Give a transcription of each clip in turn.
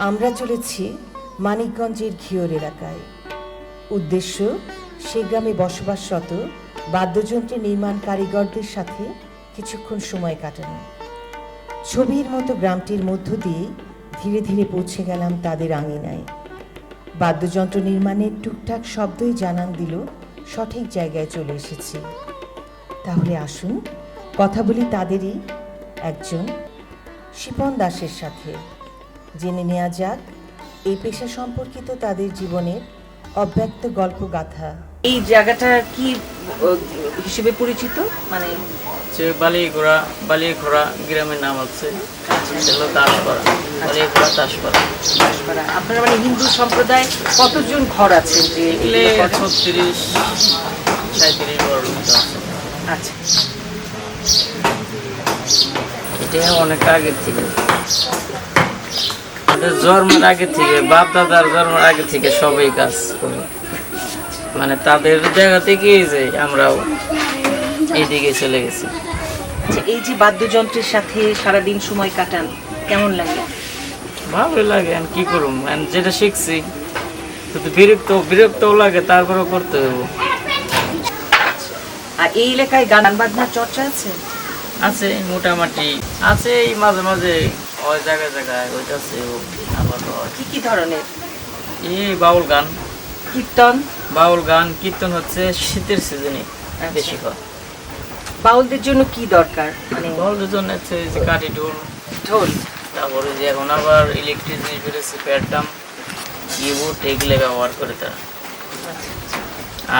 আমরা চলেছি মানিকগঞ্জের ঘিওর এলাকায়। উদ্দেশ্য, সে গ্রামে বসবাসরত বাদ্যযন্ত্র নির্মাণ কারিগরদের সাথে কিছুক্ষণ সময় কাটানো। ছবির মতো গ্রামটির মধ্য দিয়ে ধীরে ধীরে পৌঁছে গেলাম তাদের আঙিনায়। বাদ্যযন্ত্র নির্মাণের টুকটাক শব্দই জানান দিল, সঠিক জায়গায় চলে এসেছি। তাহলে আসুন, কথা বলি তাদেরই একজন শিপন দাসের সাথে। জেনে নেওয়া যাক এই পেশা সম্পর্কিত তাদের জীবনের অব্যক্ত গল্প গাথা এই জায়গাটা কি হিসেবে পরিচিত? মানে যে বালিঘোড়া বালিঘোড়া গ্রামের নাম হচ্ছে হলো দাসপাড়া বালিঘোড়া দাসপাড়া দাসপাড়া আপনার মানে হিন্দু সম্প্রদায় কতজন ঘর আছে যে এগুলো? ছত্রিশ সাঁত্রিশ মতো আছে। আচ্ছা। এটা অনেক আগের থেকে। জন্মের আগে থেকে বাপ দাদার জন্মের আগে থেকে সবাই কাজ করে। মানে তাদের জায়গা থেকেই যে আমরাও এইদিকে চলে গেছি। আচ্ছা এই যে বাদ্যযন্ত্রের সাথে সারাদিন সময় কাটান কেমন লাগে? ভালোই লাগে আর কি করুম? আমি যেটা শিখছি কিন্তু বিরক্ত বিরক্তও লাগে তারপরেও করতে হবে আর এই এলাকায় গান বাজনার চর্চা আছে? আছে মোটামুটি। আছে এই মাঝে মাঝে ওই জায়গায় জায়গায় ওইটাছে আবার হয়। কি কি ধরনের? এই বাউল গান। কীর্তন? বাউল গান কীর্তন হচ্ছে শীতের সিজনে বেশি হয়। বাউলদের জন্য কি দরকার? মানে বাউলের জন্য হচ্ছে এই যে কাঠি ঢোল। ঢোল। তারপরে যে এখন আবার ইলেকট্রিক জিনিস বেরোচ্ছে প্যাডটাম কিবোর্ড এগুলো ব্যবহার করে তারা।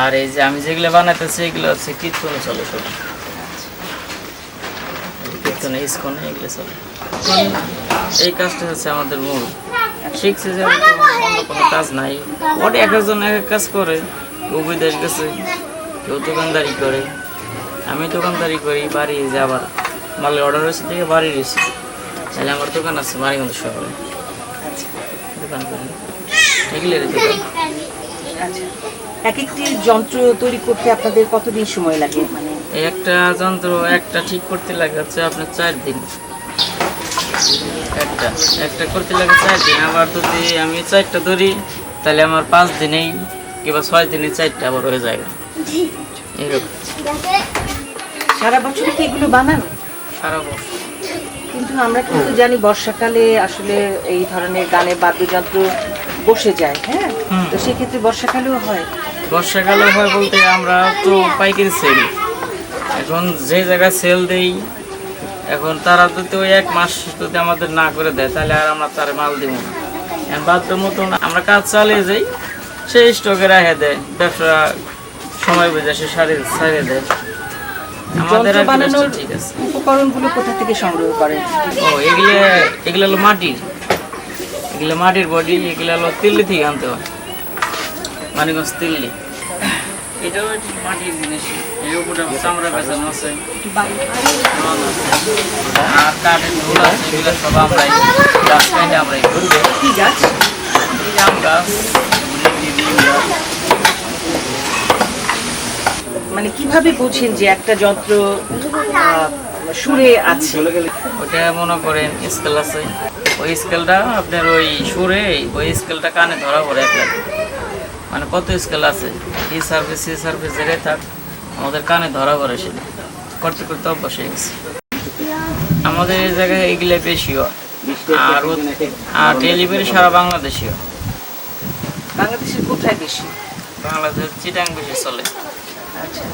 আর এই যে আমি যেগুলো বানাইতেছি এগুলো হচ্ছে কীর্তনে চলে সব। কীর্তনে ইস্কনে এগুলো চলে। এখন এই কাজটা হচ্ছে আমাদের মূল। শিখছে যে অন্য কোনো কাজ নাই। ওটা এক একজন এক এক কাজ করে। কেউ বিদেশ গেছে কেউ দোকানদারি করে। আমি দোকানদারি করি বাড়ি যে আবার মালের অর্ডার হয়েছে থেকে বাড়ি রয়েছি তাহলে আমার দোকান আছে মারিগঞ্জ শহরে। দোকান করি। এগুলোর দোকান। আচ্ছা। এক একটি যন্ত্র তৈরি করতে আপনাদের কতদিন সময় লাগে? মানে একটা যন্ত্র একটা ঠিক করতে লাগে হচ্ছে আপনার চার দিন। একটা একটা করতে লাগে চার দিন আবার যদি আমি চারটা ধরি তাহলে আমার পাঁচ দিনেই কিংবা ছয় দিনে চারটা আবার হয়ে যায়। এরকম সারা বছর কি এগুলো বানান? সারা বছর। কিন্তু আমরা কিন্তু জানি বর্ষাকালে আসলে এই ধরনের গানে বাদ্যযন্ত্র বসে যায় হ্যাঁ? তো সেক্ষেত্রে বর্ষাকালেও হয়? বর্ষাকালে হয় বলতে আমরা তো পাইকারি সেল। এখন যে জায়গায় সেল দেই এখন তারা যদি ওই এক মাস যদি আমাদের না করে দেয় তাহলে আর আমরা তার মাল দিব না। এখন বাধ্য মতন আমরা কাজ চালিয়ে যাই সেই স্টকে রেখে দেয় ব্যবসা সময় বুঝে সে সারি সারিয়ে দেয়। আমাদের যন্ত্র আর কি বানানোর উপকরণগুলো কোথা থেকে সংগ্রহ করেন ও এগুলো এগুলো হলো মাটির। এগুলো মাটির বডি এগুলো হলো তিল্লি থেকে আনতে হয়। মানিগঞ্জ তিল্লি। এটাও মাটির জিনিস। এর উপরে চামড়া বেচানো আছে। আর কাঠের ঢোল আছে এগুলো সব আমরাই গাছ কাটে আমরাই কি গাছ আম গাছ মানে কীভাবে বোঝেন যে একটা যন্ত্র সুরে আছে? ওটা মনে করেন স্কেল আছে। ওই স্কেলটা আপনার ওই সুরে ওই স্কেলটা কানে ধরা পড়ে এক লাগে মানে কত স্কেল আছে? ডি সার্ভিস সি সার্ভিস যেটাই থাক। আমাদের কানে ধরা পড়ে সেটা করতে করতে অভ্যাস হয়ে গেছে। আমাদের এই জায়গায় এগুলো বেশি হয়। আর আর ডেলিভারি সারা বাংলাদেশি হয়। বাংলাদেশের কোথায় বেশি? বাংলাদেশ চিটাং বেশি চলে। আচ্ছা।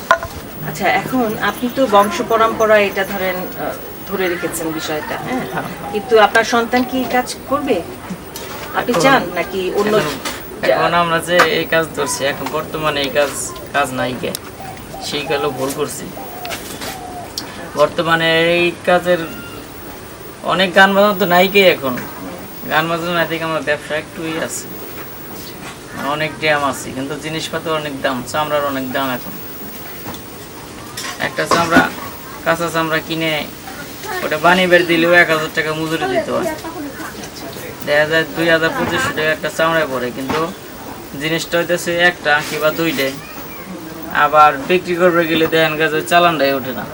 আচ্ছা এখন আপনি তো বংশ পরম্পরা এটা ধরেন ধরে রেখেছেন বিষয়টা হ্যাঁ? কিন্তু আপনার সন্তান কি কাজ করবে? আপনি চান নাকি অন্য এখন- আমরা যে এই কাজ ধরছি এখন বর্তমানে এই কাজ কাজ নাই কে সেই গেলেও ভুল করছি। বর্তমানে এই কাজের অনেক গান বাজানো তো নাই কে এখন। গান বাজানো নাই থেকে আমার ব্যবসা একটুই আছে। অনেক ড্যাম আছে কিন্তু জিনিসপত্র অনেক দাম চামড়ার অনেক দাম এখন। একটা চামড়া কাঁচা চামড়া কিনে ওটা বানিয়ে বের দিলেও এক হাজার টাকা মজুরি দিতে হয়। দেখা যায় দুই হাজার পঁচিশশো টাকা একটা চামড়ায় পড়ে কিন্তু জিনিসটা হইতেছে একটা কিংবা দুইটাই আবার বিক্রি করবে গেলে দেখেন গেছে চালানটাই ওঠে না।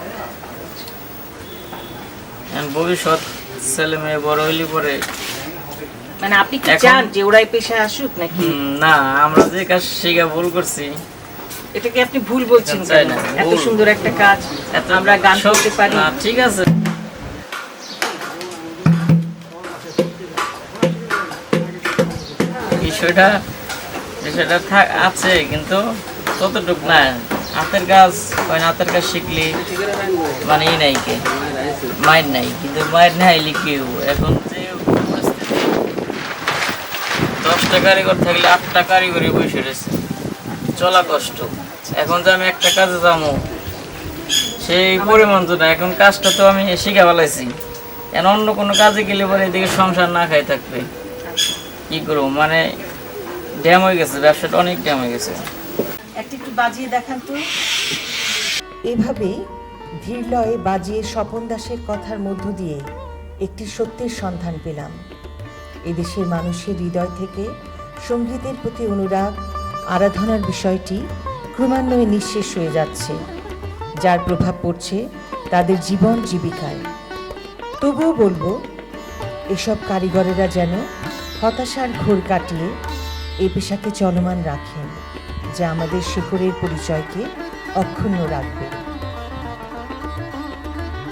ভবিষ্যৎ ছেলে মেয়ে বড় হইলে পরে মানে আপনি কি চান যে ওরাই পেশায় আসুক নাকি? না আমরা যে কাজ শিখা ভুল করছি। এটাকে আপনি ভুল বলছেন চাই না, এত সুন্দর একটা কাজ এত আমরা গান সব- করতে পারি। না, ঠিক আছে। বিষয়টা বিষয়টা থাক, আছে, কিন্তু ততটুক না। হাতের কাজ ওই হাতের কাজ শিখলে মানে ই নাই কে মায়ের নাই, কিন্তু মায়ের নাই কেউ? এখন যে দশটা কারিগর থাকলে আটটা কারিগরি বসে রয়েছে। চলা কষ্ট। এখন যে আমি একটা কাজে যাব, সেই পরিমাণ তো না। এখন কাজটা তো আমি শিখে ফেলাইছি। এখন অন্য কোনো কাজে গেলে পরে এদিকে সংসার না খাই থাকবে। কি করব? মানে ড্যাম হয়ে গেছে ব্যবসাটা অনেক ড্যাম হয়ে গেছে। একটা একটু বাজিয়ে দেখান তো। এভাবে ধীরলয়ে বাজিয়ে স্বপন দাসের কথার মধ্য দিয়ে একটি সত্যের সন্ধান পেলাম। এদেশের মানুষের হৃদয় থেকে সঙ্গীতের প্রতি অনুরাগ আরাধনার বিষয়টি ক্রমান্বয়ে নিঃশেষ হয়ে যাচ্ছে যার প্রভাব পড়ছে তাদের জীবন জীবিকায়। তবুও বলব এসব কারিগরেরা যেন হতাশার ঘোর কাটিয়ে এ পেশাকে চলমান রাখেন যা আমাদের শিখরের পরিচয়কে অক্ষুণ্ণ রাখবে।